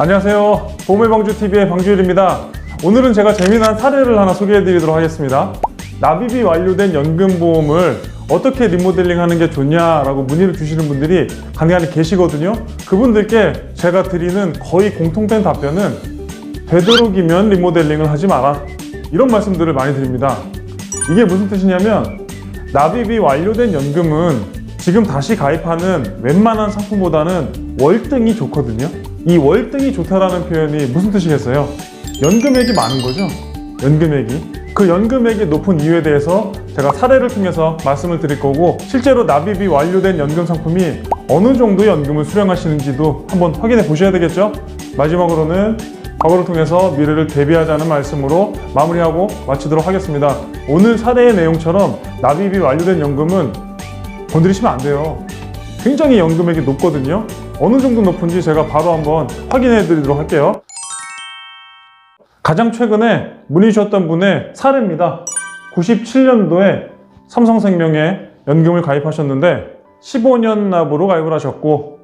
안녕하세요. 보험의 방주TV의 방주일입니다. 오늘은 제가 재미난 사례를 하나 소개해 드리도록 하겠습니다. 납입이 완료된 연금보험을 어떻게 리모델링 하는 게 좋냐라고 문의를 주시는 분들이 간간히 계시거든요. 그분들께 제가 드리는 거의 공통된 답변은 되도록이면 리모델링을 하지 마라. 이런 말씀들을 많이 드립니다. 이게 무슨 뜻이냐면 납입이 완료된 연금은 지금 다시 가입하는 웬만한 상품보다는 월등히 좋거든요. 이 월등히 좋다라는 표현이 무슨 뜻이겠어요? 연금액이 많은 거죠. 연금액이. 그 연금액이 높은 이유에 대해서 제가 사례를 통해서 말씀을 드릴 거고 실제로 납입이 완료된 연금 상품이 어느 정도 연금을 수령하시는지도 한번 확인해 보셔야 되겠죠? 마지막으로는 과거를 통해서 미래를 대비하자는 말씀으로 마무리하고 마치도록 하겠습니다. 오늘 사례의 내용처럼 납입이 완료된 연금은 건드리시면 안 돼요. 굉장히 연금액이 높거든요. 어느 정도 높은지 제가 바로 한번 확인해 드리도록 할게요. 가장 최근에 문의 주셨던 분의 사례입니다. 97년도에 삼성생명에 연금을 가입하셨는데 15년 납으로 가입을 하셨고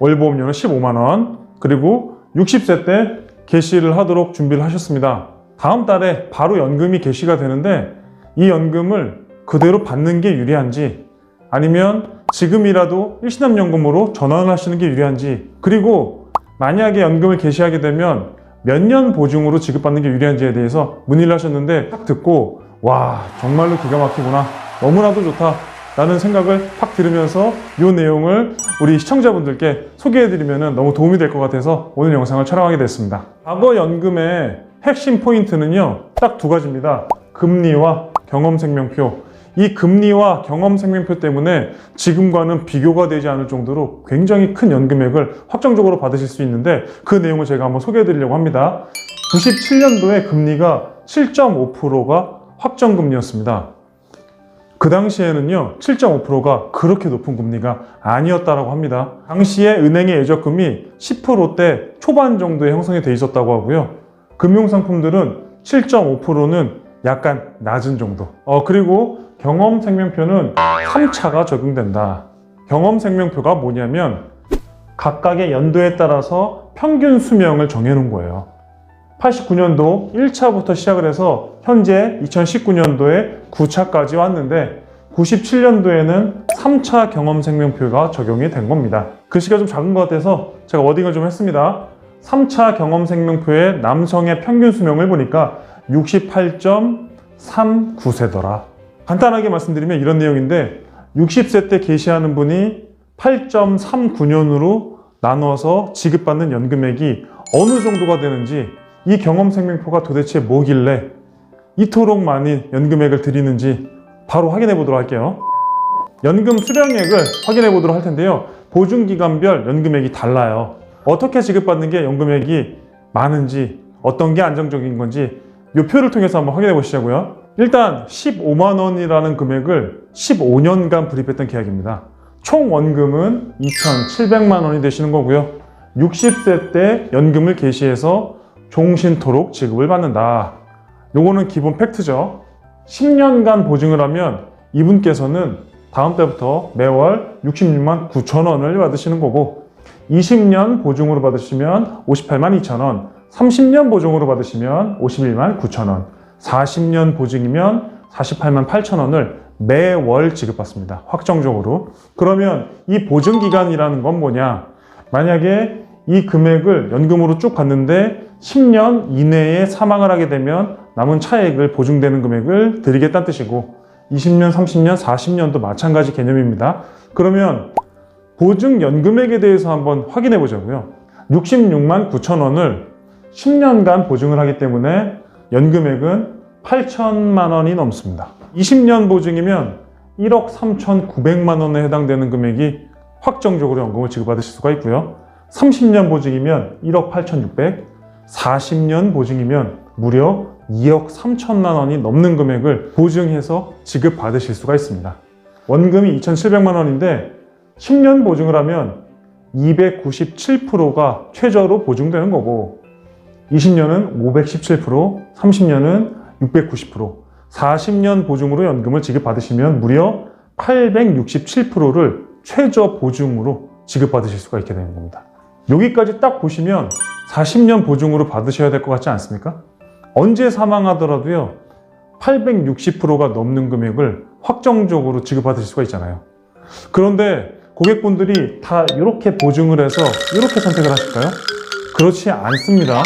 월보험료는 15만원 그리고 60세 때 개시를 하도록 준비를 하셨습니다. 다음 달에 바로 연금이 개시가 되는데 이 연금을 그대로 받는 게 유리한지 아니면 지금이라도 일시납연금으로 전환을 하시는 게 유리한지 그리고 만약에 연금을 개시하게 되면 몇 년 보증으로 지급받는 게 유리한지에 대해서 문의를 하셨는데 딱 듣고 와 정말로 기가 막히구나 너무나도 좋다 라는 생각을 확 들으면서 이 내용을 우리 시청자분들께 소개해드리면 너무 도움이 될 것 같아서 오늘 영상을 촬영하게 됐습니다. 과거 연금의 핵심 포인트는요, 딱 두 가지입니다. 금리와 경험생명표. 이 금리와 경험 생명표 때문에 지금과는 비교가 되지 않을 정도로 굉장히 큰 연금액을 확정적으로 받으실 수 있는데 그 내용을 제가 한번 소개해 드리려고 합니다. 97년도에 금리가 7.5%가 확정금리였습니다. 그 당시에는요, 7.5%가 그렇게 높은 금리가 아니었다라고 합니다. 당시에 은행의 예적금이 10%대 초반 정도에 형성이 돼 있었다고 하고요. 금융상품들은 7.5%는 약간 낮은 정도. 어, 그리고 경험 생명표는 3차가 적용된다. 경험 생명표가 뭐냐면 각각의 연도에 따라서 평균 수명을 정해놓은 거예요. 89년도 1차부터 시작을 해서 현재 2019년도에 9차까지 왔는데 97년도에는 3차 경험 생명표가 적용이 된 겁니다. 글씨가 좀 작은 것 같아서 제가 워딩을 좀 했습니다. 3차 경험 생명표의 남성의 평균 수명을 보니까 68.39세더라. 간단하게 말씀드리면 이런 내용인데 60세 때 계시하는 분이 8.39년으로 나눠서 지급받는 연금액이 어느 정도가 되는지 이 경험 생명표가 도대체 뭐길래 이토록 많이 연금액을 드리는지 바로 확인해 보도록 할게요. 연금 수령액을 확인해 보도록 할 텐데요. 보증기간별 연금액이 달라요. 어떻게 지급받는 게 연금액이 많은지 어떤 게 안정적인 건지 이 표를 통해서 한번 확인해 보시자고요. 일단 15만 원이라는 금액을 15년간 불입했던 계약입니다. 총 원금은 2,700만 원이 되시는 거고요. 60세 때 연금을 개시해서 종신토록 지급을 받는다. 요거는 기본 팩트죠. 10년간 보증을 하면 이분께서는 다음 달부터 매월 66만 9천 원을 받으시는 거고 20년 보증으로 받으시면 58만 2천 원, 30년 보증으로 받으시면 51만 9천 원, 40년 보증이면 48만 8천 원을 매월 지급받습니다. 확정적으로. 그러면 이 보증 기간이라는 건 뭐냐? 만약에 이 금액을 연금으로 쭉 갔는데 10년 이내에 사망을 하게 되면 남은 차액을 보증되는 금액을 드리겠다는 뜻이고 20년, 30년, 40년도 마찬가지 개념입니다. 그러면 보증 연금액에 대해서 한번 확인해 보자고요. 66만 9천 원을 10년간 보증을 하기 때문에 연금액은 8천만 원이 넘습니다. 20년 보증이면 1억 3,900만 원에 해당되는 금액이 확정적으로 연금을 지급받으실 수가 있고요. 30년 보증이면 1억 8,600, 40년 보증이면 무려 2억 3천만 원이 넘는 금액을 보증해서 지급받으실 수가 있습니다. 원금이 2,700만 원인데 10년 보증을 하면 297%가 최저로 보증되는 거고 20년은 517%, 30년은 690%, 40년 보증으로 연금을 지급받으시면 무려 867%를 최저 보증으로 지급받으실 수가 있게 되는 겁니다. 여기까지 딱 보시면 40년 보증으로 받으셔야 될 것 같지 않습니까? 언제 사망하더라도요, 860%가 넘는 금액을 확정적으로 지급받으실 수가 있잖아요. 그런데 고객분들이 다 이렇게 보증을 해서 이렇게 선택을 하실까요? 그렇지 않습니다.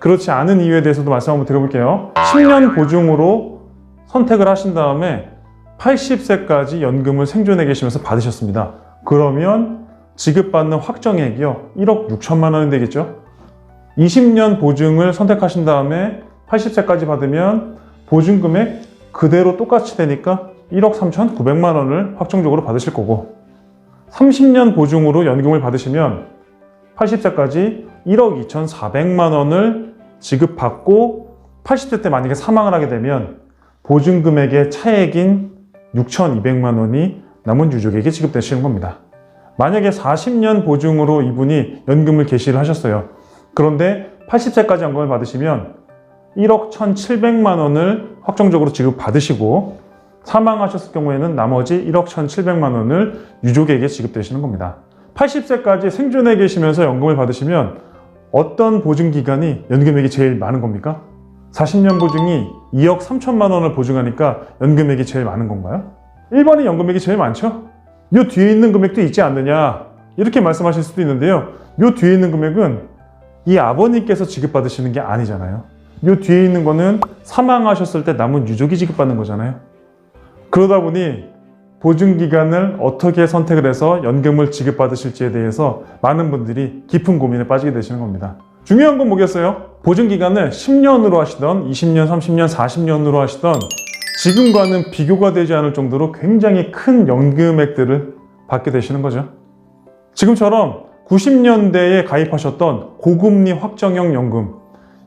그렇지 않은 이유에 대해서도 말씀 한번 드려볼게요. 10년 보증으로 선택을 하신 다음에 80세까지 연금을 생존해 계시면서 받으셨습니다. 그러면 지급받는 확정액이요. 1억 6천만 원이 되겠죠? 20년 보증을 선택하신 다음에 80세까지 받으면 보증금액 그대로 똑같이 되니까 1억 3천 9백만 원을 확정적으로 받으실 거고 30년 보증으로 연금을 받으시면 80세까지 1억 2천 4백만 원을 지급받고 80세 때 만약에 사망을 하게 되면 보증금액의 차액인 6,200만 원이 남은 유족에게 지급되시는 겁니다. 만약에 40년 보증으로 이분이 연금을 개시를 하셨어요. 그런데 80세까지 연금을 받으시면 1억 1,700만 원을 확정적으로 지급받으시고 사망하셨을 경우에는 나머지 1억 1,700만 원을 유족에게 지급되시는 겁니다. 80세까지 생존해 계시면서 연금을 받으시면 어떤 보증 기간이 연금액이 제일 많은 겁니까? 40년 보증이 2억 3천만 원을 보증하니까 연금액이 제일 많은 건가요? 1번이 연금액이 제일 많죠? 요 뒤에 있는 금액도 있지 않느냐 이렇게 말씀하실 수도 있는데요. 요 뒤에 있는 금액은 이 아버님께서 지급받으시는 게 아니잖아요. 요 뒤에 있는 거는 사망하셨을 때 남은 유족이 지급받는 거잖아요. 그러다 보니 보증 기간을 어떻게 선택을 해서 연금을 지급받으실지에 대해서 많은 분들이 깊은 고민에 빠지게 되시는 겁니다. 중요한 건 뭐겠어요? 보증 기간을 10년으로 하시던 20년, 30년, 40년으로 하시던 지금과는 비교가 되지 않을 정도로 굉장히 큰 연금액들을 받게 되시는 거죠. 지금처럼 90년대에 가입하셨던 고금리 확정형 연금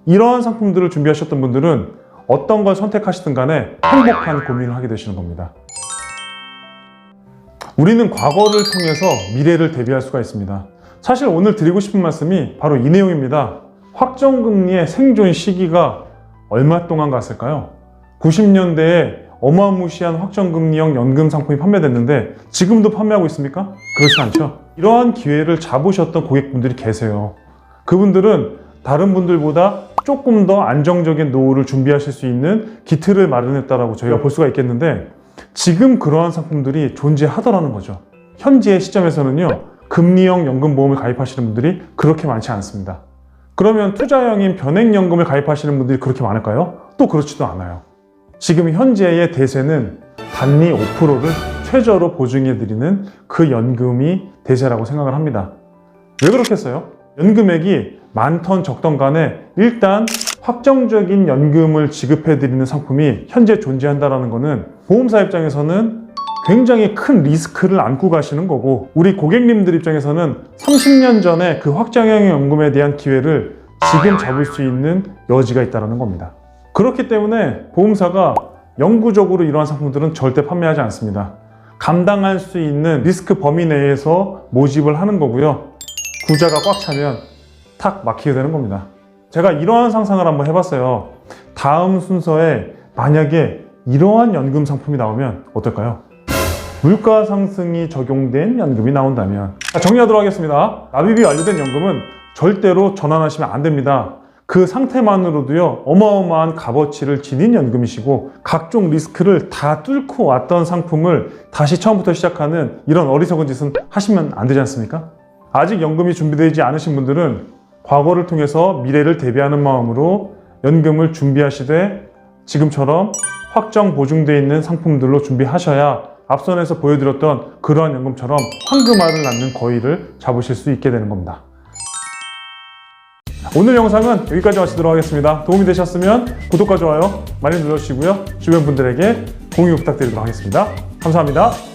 이러한 상품들을 준비하셨던 분들은 어떤 걸 선택하시든 간에 행복한 고민을 하게 되시는 겁니다. 우리는 과거를 통해서 미래를 대비할 수가 있습니다. 사실 오늘 드리고 싶은 말씀이 바로 이 내용입니다. 확정금리의 생존 시기가 얼마 동안 갔을까요? 90년대에 어마무시한 확정금리형 연금 상품이 판매됐는데 지금도 판매하고 있습니까? 그렇지 않죠. 이러한 기회를 잡으셨던 고객분들이 계세요. 그분들은 다른 분들보다 조금 더 안정적인 노후를 준비하실 수 있는 기틀을 마련했다라고 저희가 볼 수가 있겠는데 지금 그러한 상품들이 존재하더라는 거죠. 현재 시점에서는요, 금리형 연금보험을 가입하시는 분들이 그렇게 많지 않습니다. 그러면 투자형인 변액연금을 가입하시는 분들이 그렇게 많을까요? 또 그렇지도 않아요. 지금 현재의 대세는 단리 5%를 최저로 보증해드리는 그 연금이 대세라고 생각을 합니다. 왜 그렇겠어요? 연금액이 많던 적던 간에 일단 확정적인 연금을 지급해드리는 상품이 현재 존재한다는 것은 보험사 입장에서는 굉장히 큰 리스크를 안고 가시는 거고 우리 고객님들 입장에서는 30년 전에 그 확정형 연금에 대한 기회를 지금 잡을 수 있는 여지가 있다는 겁니다. 그렇기 때문에 보험사가 영구적으로 이러한 상품들은 절대 판매하지 않습니다. 감당할 수 있는 리스크 범위 내에서 모집을 하는 거고요. 구자가 꽉 차면 탁 막히게 되는 겁니다. 제가 이러한 상상을 한번 해봤어요. 다음 순서에 만약에 이러한 연금 상품이 나오면 어떨까요? 물가 상승이 적용된 연금이 나온다면 자, 정리하도록 하겠습니다. 납입이 완료된 연금은 절대로 전환하시면 안 됩니다. 그 상태만으로도요 어마어마한 값어치를 지닌 연금이시고 각종 리스크를 다 뚫고 왔던 상품을 다시 처음부터 시작하는 이런 어리석은 짓은 하시면 안 되지 않습니까? 아직 연금이 준비되지 않으신 분들은 과거를 통해서 미래를 대비하는 마음으로 연금을 준비하시되 지금처럼 확정 보증되어 있는 상품들로 준비하셔야 앞선에서 보여드렸던 그러한 연금처럼 황금알을 낳는 거위를 잡으실 수 있게 되는 겁니다. 오늘 영상은 여기까지 마치도록 하겠습니다. 도움이 되셨으면 구독과 좋아요 많이 눌러주시고요. 주변 분들에게 공유 부탁드리도록 하겠습니다. 감사합니다.